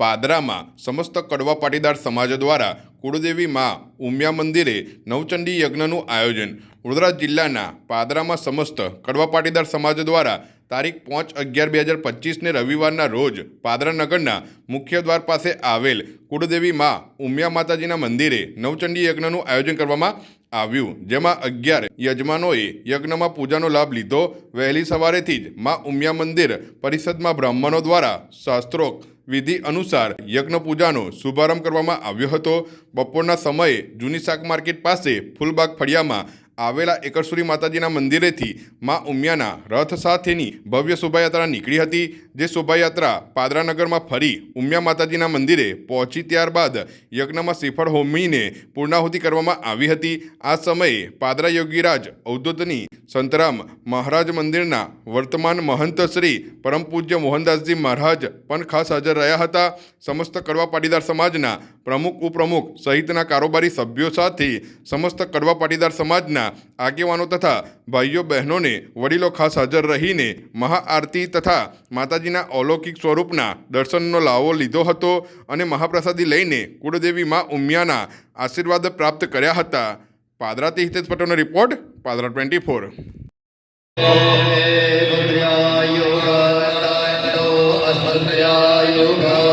પાદરામાં સમસ્ત કડવા પાટીદાર સમાજ દ્વારા કુળદેવી મા ઉમિયા મંદિરે નવચંડી યજ્ઞનું આયોજન. વડોદરા જિલ્લાના પાદરામાં સમસ્ત કડવા પાટીદાર સમાજ દ્વારા તારીખ પાંચ અગિયાર બે હજાર પચીસને રવિવારના રોજ પાદરા નગરના મુખ્ય દ્વાર પાસે આવેલ કુળદેવી મા ઉમિયા માતાજીના મંદિરે નવચંડી યજ્ઞનું આયોજન કરવામાં આવ્યું. જેમાં અગિયાર યજમાનોએ યજ્ઞમાં પૂજાનો લાભ લીધો. વહેલી સવારેથી જ મા ઉમિયા મંદિર પરિષદમાં બ્રાહ્મણો દ્વારા શાસ્ત્રોક્ત વિધિ અનુસાર યજ્ઞ પૂજાનો શુભારંભ કરવામાં આવ્યો હતો. બપોરના સમયે જૂની શાક માર્કેટ પાસે ફૂલબાગ ફળિયામાં આવેલા એકરસુરી માતાજીના મંદિરેથી મા ઉમિયાના રથ સાથેની ભવ્ય શોભાયાત્રા નીકળી હતી. જે શોભાયાત્રા પાદરાનગરમાં ફરી ઉમિયા માતાજીના મંદિરે પહોંચી ત્યારબાદ યજ્ઞમાં શ્રીફળ હોમીને પૂર્ણાહુતિ કરવામાં આવી હતી. આ સમયે પાદરા યોગીરાજ અવધૂતની સંતરામ મહારાજ મંદિરના વર્તમાન મહંત શ્રી પરમ પૂજ્ય મોહનદાસજી મહારાજ પણ ખાસ હાજર રહ્યા હતા. સમસ્ત કડવા પાટીદાર સમાજના પ્રમુખ, ઉપપ્રમુખ સહિતના કારોબારી સભ્યો સાથે સમસ્ત કડવા પાટીદાર સમાજના આગેવાનો તથા ભાઈઓ બહેનોને વડીલો ખાસ હાજર રહીને મહાઆરતી તથા માતાજીના અલૌકિક સ્વરૂપના દર્શનનો લાવો લીધો હતો અને મહાપ્રસાદી લઈને કુળદેવી માં ઉમિયાના આશીર્વાદ પ્રાપ્ત કર્યા હતા. પાદરાથી હિતેશ પટેલનો report, Padra twenty four. Yoga